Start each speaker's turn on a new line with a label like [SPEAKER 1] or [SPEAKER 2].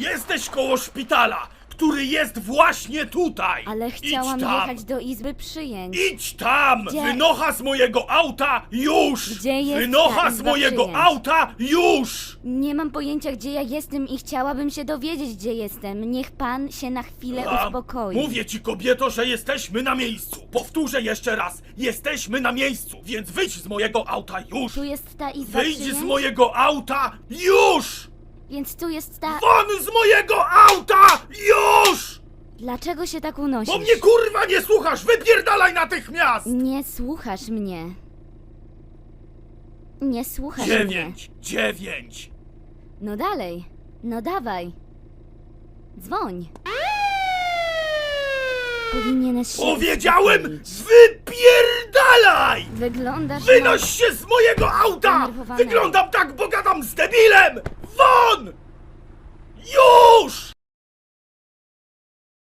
[SPEAKER 1] Jesteś koło szpitala, który jest właśnie tutaj!
[SPEAKER 2] Ale chciałam
[SPEAKER 1] Idź tam!
[SPEAKER 2] jechać do izby przyjęć.
[SPEAKER 1] Idź tam!
[SPEAKER 2] Gdzie?
[SPEAKER 1] Wynocha z mojego auta już!
[SPEAKER 2] Gdzie jest
[SPEAKER 1] Wynocha
[SPEAKER 2] ta
[SPEAKER 1] z
[SPEAKER 2] izba
[SPEAKER 1] mojego
[SPEAKER 2] przyjęć?
[SPEAKER 1] auta już!
[SPEAKER 2] Nie mam pojęcia, gdzie ja jestem i chciałabym się dowiedzieć, gdzie jestem. Niech pan się na chwilę
[SPEAKER 1] A,
[SPEAKER 2] uspokoi.
[SPEAKER 1] Mówię ci, kobieto, że jesteśmy na miejscu. Powtórzę jeszcze raz. Jesteśmy na miejscu, więc wyjdź z mojego auta już!
[SPEAKER 2] Tu jest ta izba
[SPEAKER 1] Wyjdź
[SPEAKER 2] przyjęć?
[SPEAKER 1] z mojego auta już!
[SPEAKER 2] Więc tu jest ta...
[SPEAKER 1] Won z mojego auta już!
[SPEAKER 2] Dlaczego się tak unosisz?
[SPEAKER 1] Bo mnie kurwa nie słuchasz! Wypierdalaj natychmiast!
[SPEAKER 2] Nie słuchasz mnie. Nie słuchasz mnie.
[SPEAKER 1] Dziewięć, dziewięć.
[SPEAKER 2] No dalej. No dawaj. Dzwoń. Powinieneś się
[SPEAKER 1] Powiedziałem, wypierdalaj!
[SPEAKER 2] Wyglądasz
[SPEAKER 1] Wynoś się z mojego auta! Wyglądam tak, bo gadam z debilem! Won! Już!